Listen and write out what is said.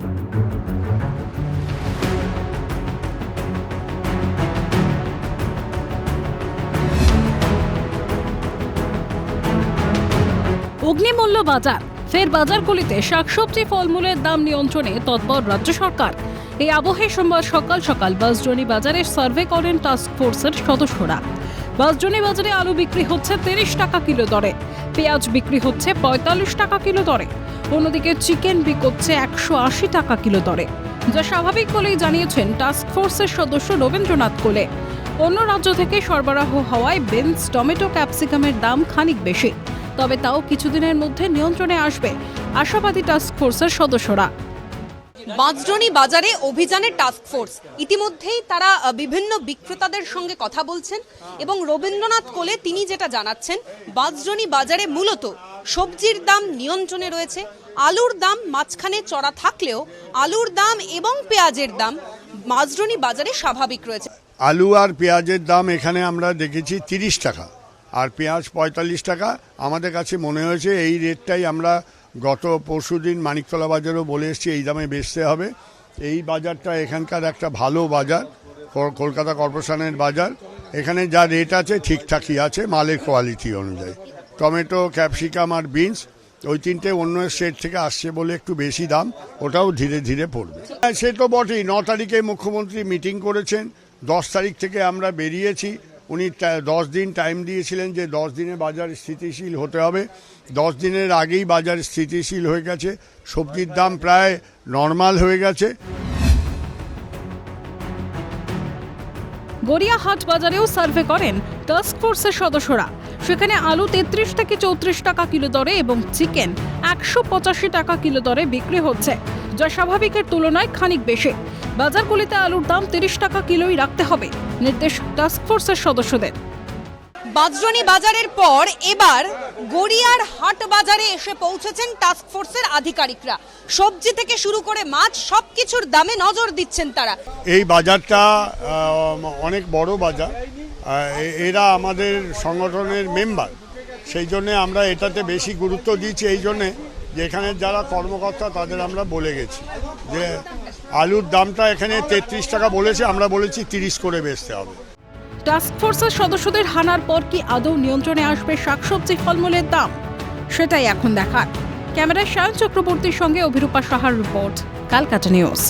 অগ্নিমূল্য বাজার। ফের বাজারগুলিতে শাকসবজি ফলমূলের দাম নিয়ন্ত্রণে তৎপর রাজ্য সরকার। এই আবহে সোমবার সকাল সকাল বাসজনি বাজারে সার্ভে করেন টাস্ক ফোর্সের সদস্যরা। বাসজনি বাজারে আলু বিক্রি হচ্ছে তিরিশ টাকা কিলো দরে। পেঁয়াজ বিক্রি হচ্ছে পঁয়তাল্লিশ টাকা কিলো দরে। অন্যদিকে চিকেন বিকোচ্ছে একশো আশি টাকা কিলো দরে। যা স্বাভাবিক বলেই জানিয়েছেন টাস্ক ফোর্সের সদস্য রবীন্দ্রনাথ কোলে। অন্য রাজ্য থেকে সরবরাহ হওয়ায় বেন্স, টমেটো, ক্যাপসিকামের দাম খানিক বেশি। তবে তাও কিছুদিনের মধ্যে নিয়ন্ত্রণে আসবে, আশাবাদী টাস্ক ফোর্সের সদস্যরা। বাঁশডনি বাজারে অভিযানের টাস্ক ফোর্স ইতিমধ্যেই তারা বিভিন্ন বিক্রেতাদের সঙ্গে কথা বলছেন এবং রবীন্দ্রনাথ কোলে তিনি যেটা জানাচ্ছেন বাঁশডনি বাজারে মূলত সবজির দাম নিয়ন্ত্রণে রয়েছে, আলুর দাম মাঝখানে চড়া থাকলেও আলুর দাম এবং পেঁয়াজের দাম মাঝডনি বাজারে স্বাভাবিক রয়েছে। আলু আর পেঁয়াজের দাম এখানে আমরা দেখেছি তিরিশ টাকা, আর পেঁয়াজ পঁয়তাল্লিশ টাকা। আমাদের কাছে মনে হয়েছে এই রেটটাই আমরা গত পরশুদিন মানিকতলা বাজারও বলে এসেছি এই দামে বেচতে হবে। এই বাজারটা এখানকার একটা ভালো বাজার কলকাতা কর্পোরেশনের বাজার। এখানে যা রেট আছে ঠিকঠাকই আছে মালের কোয়ালিটি অনুযায়ী। টমেটো ক্যাপসিকাম আর বিনস ওই তিনটে অন্য স্টেট থেকে আসছে বলে একটু বেশি দাম ওটাও ধীরে ধীরে পড়বে। হ্যাঁ, সে তো বটেই ন তারিখে মুখ্যমন্ত্রী মিটিং করেছেন দশ তারিখ থেকে আমরা বেরিয়েছি। উনি দশ দিন টাইম দিয়েছিলেন যে দশ দিনে বাজার স্থিতিশীল হতে হবে। দশ দিনের আগেই বাজার স্থিতিশীল হয়ে গেছে। সবজির দাম প্রায় নর্মাল হয়ে গেছে। গড়িয়াহাট বাজারেও সার্ভে করেন টাস্ক ফোর্সের সদস্যরা। সেখানে আলু তেত্রিশ থেকে চৌত্রিশ টাকা কিলো দরে এবং চিকেন একশো পঁচাশি টাকা কিলো দরে বিক্রি হচ্ছে। যা স্বাভাবিকের তুলনায় খানিক বেশি। বাজারগুলিতে আলুর দাম তিরিশ টাকা কিলোই রাখতে হবে নির্দেশ টাস্ক ফোর্সের সদস্যদের। বাজরনি বাজারের পর এবার গড়িয়ার হাট বাজারে এসে পৌঁছেছেন টাস্ক ফোর্সের আধিকারিকরা। সবজি থেকে শুরু করে মাছ সব কিছুর দামে নজর দিচ্ছেন তারা। এই বাজারটা অনেক বড় বাজার। এ- এরা আমাদের সংগঠনের মেম্বার সেই জন্যে আমরা এটাতে বেশি গুরুত্ব দিচ্ছি এই জন্যে যে এখানে যারা কর্মকর্তা, তাদের আমরা বলে গেছি। যে আলুর দামটা এখানে তেত্রিশ টাকা বলেছে, আমরা বলেছি তিরিশ করে বেচতে হবে। টাস্ক ফোর্সের সদস্যদের হানার পর কি আদৌ নিয়ন্ত্রণে আসবে শাকসবজি ফলমূলের দাম? সেটাই এখন দেখার। ক্যামেরায় সায়ন চক্রবর্তীর সঙ্গে অভিরূপা সাহার রিপোর্ট কালকাটা নিউজ